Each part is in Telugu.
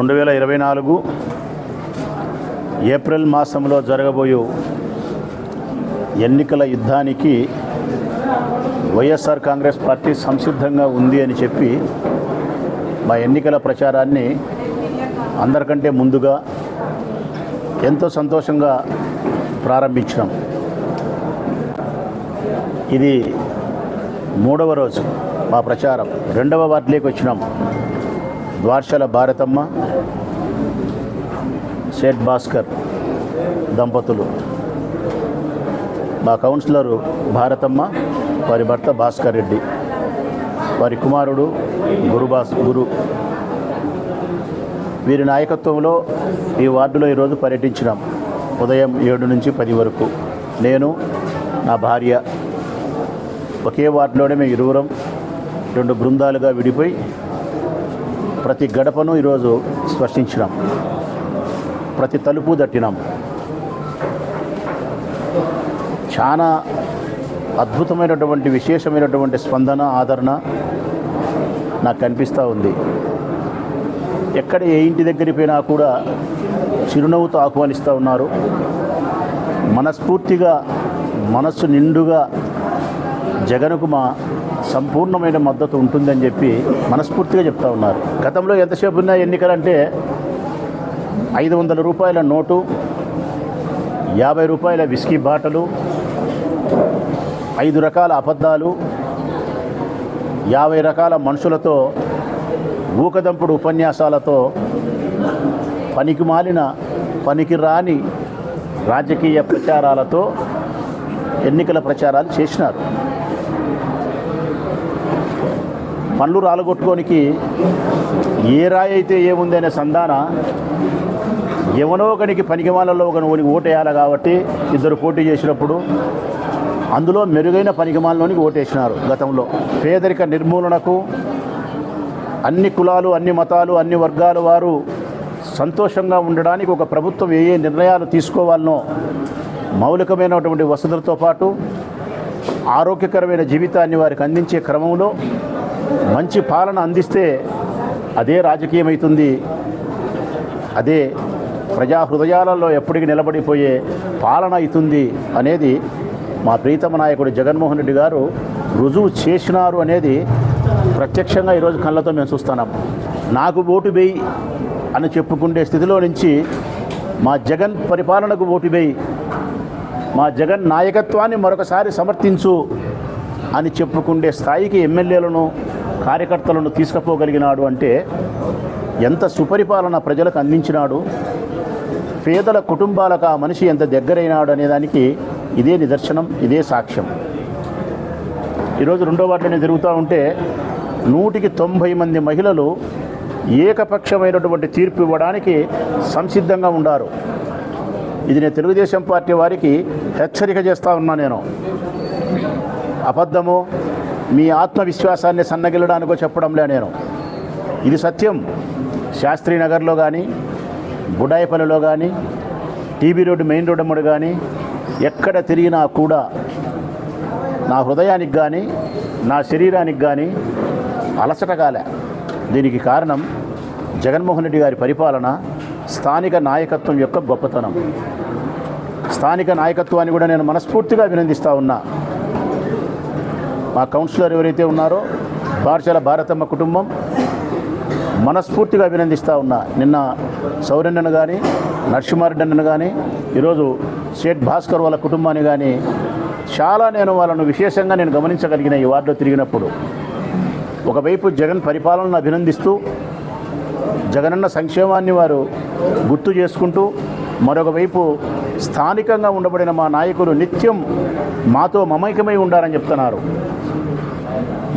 రెండు వేల ఇరవై నాలుగు ఏప్రిల్ మాసంలో జరగబోయే ఎన్నికల యుద్ధానికి వైఎస్ఆర్ కాంగ్రెస్ పార్టీ సంసిద్ధంగా ఉంది అని చెప్పి మా ఎన్నికల ప్రచారాన్ని అందరికంటే ముందుగా ఎంతో సంతోషంగా ప్రారంభించినాం. ఇది మూడవ రోజు మా ప్రచారం. రెండవ వార్డులోకి వచ్చినాం. ద్వార్షల భారతమ్మ షేట్ భాస్కర్ దంపతులు. మా కౌన్సిలరు భారతమ్మ వారి భర్త భాస్కర్ రెడ్డి. వారి కుమారుడు గురుబాస్ గురు. వీరి నాయకత్వంలో ఈ వార్డులో ఈరోజు పర్యటించినాం ఉదయం ఏడు నుంచి పది వరకు. నేను నా భార్య ఒకే వార్డులోనే మేము ఇరువురం రెండు బృందాలుగా విడిపోయి ప్రతి గడపను ఈరోజు స్పర్శించినాం. ప్రతి తలుపు దట్టినాం చాలా అద్భుతమైనటువంటి విశేషమైనటువంటి స్పందన ఆదరణ నాకు కనిపిస్తూ ఉంది. ఎక్కడ ఏ ఇంటి దగ్గరికి పోయినా కూడా చిరునవ్వుతో ఆహ్వానిస్తూ ఉన్నారు. మనస్ఫూర్తిగా మనస్సు నిండుగా జగన్కు మా సంపూర్ణమైన మద్దతు ఉంటుందని చెప్పి మనస్ఫూర్తిగా చెప్తా ఉన్నారు. గతంలో ఎంతసేపు ఉన్న ఎన్నికలంటే ఐదు వందల రూపాయల నోటు యాభై రూపాయల విస్కీ బాటలు ఐదు రకాల అబద్ధాలు యాభై రకాల మనుషులతో ఊకదంపుడు ఉపన్యాసాలతో పనికి మాలిన పనికి రాని రాజకీయ ప్రచారాలతో ఎన్నికల ప్రచారాలు చేసినారు. పనులు రాలగొట్టుకోనికి ఏ రాయి అయితే ఏముంది అనే సంధాన ఎవనో ఒకనికి పనికిమాలలో ఒక ఓనికి ఓటేయాలి కాబట్టి ఇద్దరు పోటీ చేసినప్పుడు అందులో మెరుగైన పనికిమాలలోనికి ఓటేసినారు గతంలో. పేదరిక నిర్మూలనకు అన్ని కులాలు అన్ని మతాలు అన్ని వర్గాల వారు సంతోషంగా ఉండడానికి ఒక ప్రభుత్వం ఏ ఏ నిర్ణయాలు తీసుకోవాలనో మౌలికమైనటువంటి వసతులతో పాటు ఆరోగ్యకరమైన జీవితాన్ని వారికి అందించే క్రమంలో మంచి పాలన అందిస్తే అదే రాజకీయమవుతుంది అదే ప్రజా హృదయాలలో ఎప్పటికీ నిలబడిపోయే పాలన అవుతుంది అనేది మా ప్రీతమ నాయకుడు జగన్మోహన్ రెడ్డి గారు రుజువు చేసినారు అనేది ప్రత్యక్షంగా ఈరోజు కళ్ళతో మేము చూస్తున్నాం. నాకు ఓటు వేయి అని చెప్పుకునే స్థితిలో నుంచి మా జగన్ పరిపాలనకు ఓటు వేయి మా జగన్ నాయకత్వాన్ని మరొకసారి సమర్థించు అని చెప్పుకుండే స్థాయికి ఎమ్మెల్యేలను కార్యకర్తలను తీసుకుపోగలిగినాడు అంటే ఎంత సుపరిపాలన ప్రజలకు అందించినాడు? పేదల కుటుంబాలకు ఆ మనిషి ఎంత దగ్గరైనాడు అనేదానికి ఇదే నిదర్శనం ఇదే సాక్ష్యం. ఈరోజు రెండో వాటిని తిరుగుతూ ఉంటే నూటికి తొంభై మంది మహిళలు ఏకపక్షమైనటువంటి తీర్పు ఇవ్వడానికి సంసిద్ధంగా ఉండారు. ఇది నేను తెలుగుదేశం పార్టీ వారికి హెచ్చరిక చేస్తూ ఉన్నా నేను. అబద్ధము మీ ఆత్మవిశ్వాసాన్ని సన్నగిల్లడానికో చెప్పడంలే నేను. ఇది సత్యం. శాస్త్రీనగర్లో కానీ బుడాయిపల్లిలో కానీ టీబీ రోడ్డు మెయిన్ రోడ్డు అమ్మడు కానీ ఎక్కడ తిరిగినా కూడా నా హృదయానికి కానీ నా శరీరానికి కానీ అలసట కాలే. దీనికి కారణం జగన్మోహన్ రెడ్డి గారి పరిపాలన స్థానిక నాయకత్వం యొక్క గొప్పతనం. స్థానిక నాయకత్వాన్ని కూడా నేను మనస్ఫూర్తిగా అభినందిస్తూ ఉన్నా. మా కౌన్సిలర్ ఎవరైతే ఉన్నారో పాఠశాల భారతమ్మ కుటుంబం మనస్ఫూర్తిగా అభినందిస్తూ ఉన్నా. నిన్న సౌరెన్నను కానీ నరసింహారెడ్డి కానీ ఈరోజు షేట్ భాస్కర్ వాళ్ళ కుటుంబాన్ని కానీ చాలా నేను వాళ్ళను విశేషంగా నేను గమనించగలిగిన ఈ వార్డులో తిరిగినప్పుడు. ఒకవైపు జగన్ పరిపాలనను అభినందిస్తూ జగనన్న సంక్షేమాన్ని వారు గుర్తు చేసుకుంటూ మరొక వైపు స్థానికంగా ఉండబడిన మా నాయకులు నిత్యం మాతో మమైకమై ఉండాలని చెప్తున్నారు.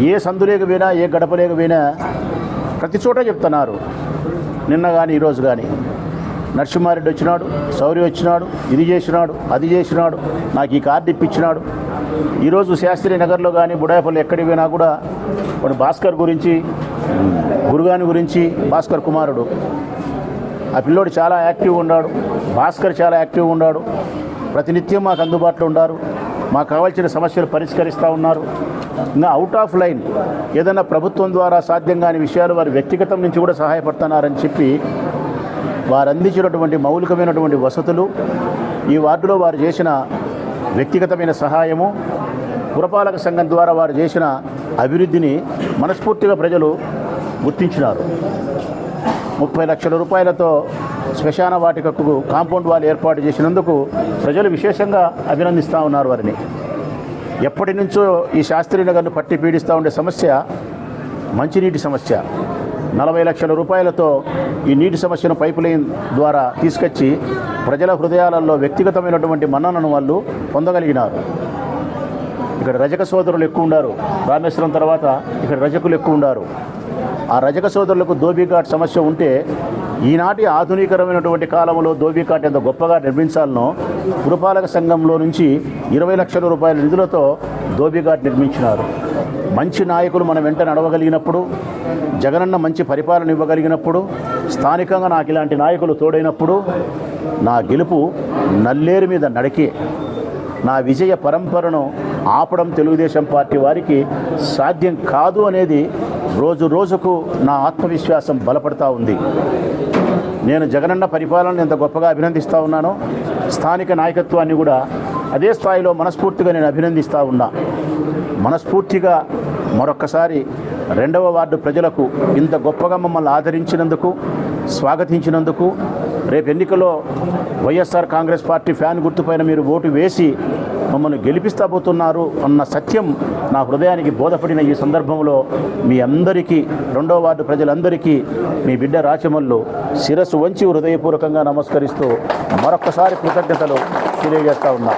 ఏ సందు లేకపోయినా ఏ గడపలేక పోయినా ప్రతి చోట చెప్తున్నారు. నిన్న కానీ ఈరోజు కానీ నరసింహారెడ్డి వచ్చినాడు శౌర్య వచ్చినాడు ఇది చేసినాడు అది చేసినాడు నాకు ఈ కార్డు ఇప్పించినాడు. ఈరోజు శాస్త్రి నగర్లో కానీ బుడాయపల్లి ఎక్కడికి పోయినా కూడా వాడు భాస్కర్ గురించి గురుగాని గురించి భాస్కర్ కుమారుడు. ఆ పిల్లోడు చాలా యాక్టివ్గా ఉన్నాడు భాస్కర్ చాలా యాక్టివ్గా ఉన్నాడు ప్రతినిత్యం మాకు అందుబాటులో ఉన్నారు మాకు కావాల్సిన సమస్యలు పరిష్కరిస్తూ ఉన్నారు. ఇంకా అవుట్ ఆఫ్ లైన్ ఏదైనా ప్రభుత్వం ద్వారా సాధ్యం కాని విషయాలు వారి వ్యక్తిగతం నుంచి కూడా సహాయపడుతున్నారని చెప్పి వారు అందించినటువంటి మౌలికమైనటువంటి వసతులు ఈ వార్డులో వారు చేసిన వ్యక్తిగతమైన సహాయము పురపాలక సంఘం ద్వారా వారు చేసిన అభివృద్ధిని మనస్ఫూర్తిగా ప్రజలు గుర్తించినారు. ముప్పై లక్షల రూపాయలతో శ్మశాన వాటికకు కాంపౌండ్ వాల్ ఏర్పాటు చేసినందుకు ప్రజలు విశేషంగా అభినందిస్తూ ఉన్నారు వారిని. ఎప్పటి నుంచో ఈ శాస్త్రీ నగర్ను పట్టి పీడిస్తూ ఉండే సమస్య మంచినీటి సమస్య. నలభై లక్షల రూపాయలతో ఈ నీటి సమస్యను పైప్ లైన్ ద్వారా తీసుకొచ్చి ప్రజల హృదయాలలో వ్యక్తిగతమైనటువంటి మన్ననను వాళ్ళు పొందగలిగినారు. ఇక్కడ రజక సోదరులు ఎక్కువ ఉన్నారు రామేశ్వరం తర్వాత ఇక్కడ రజకులు ఎక్కువ ఉన్నారు ఆ రజక సోదరులకు ధోబీఘాట్ సమస్య ఉంటే ఈనాటి ఆధునికరమైనటువంటి కాలంలో ధోబీఘాట్ ఎంత గొప్పగా నిర్మించాలనో పురపాలక సంఘంలో నుంచి ఇరవై లక్షల రూపాయల నిధులతో ధోబీఘాట్ నిర్మించినారు. మంచి నాయకులు మన వెంట నడవగలిగినప్పుడు జగనన్న మంచి పరిపాలన ఇవ్వగలిగినప్పుడు స్థానికంగా నాకు ఇలాంటి నాయకులు తోడైనప్పుడు నా గెలుపు నల్లేరు మీద నడికే నా విజయ పరంపరను ఆపడం తెలుగుదేశం పార్టీ వారికి సాధ్యం కాదు అనేది రోజు రోజుకు నా ఆత్మవిశ్వాసం బలపడతా ఉంది. నేను జగనన్న పరిపాలనను ఎంత గొప్పగా అభినందిస్తూ ఉన్నానో స్థానిక నాయకత్వాన్ని కూడా అదే స్థాయిలో మనస్ఫూర్తిగా నేను అభినందిస్తూ ఉన్నా. మనస్ఫూర్తిగా మరొక్కసారి రెండవ వార్డు ప్రజలకు ఇంత గొప్పగా మమ్మల్ని ఆదరించినందుకు స్వాగతించినందుకు రేపు ఎన్నికలో వైఎస్ఆర్ కాంగ్రెస్ పార్టీ ఫ్యాన్ గుర్తుపైన మీరు ఓటు వేసి మమ్మల్ని గెలిపిస్తాబోతున్నారు అన్న సత్యం నా హృదయానికి బోధపడిన ఈ సందర్భంలో మీ అందరికీ రెండో వార్డు ప్రజలందరికీ మీ బిడ్డ రాచమల్లు శిరస్సు వంచి హృదయపూర్వకంగా నమస్కరిస్తూ మరొక్కసారి కృతజ్ఞతలు తెలియజేస్తా ఉన్నా.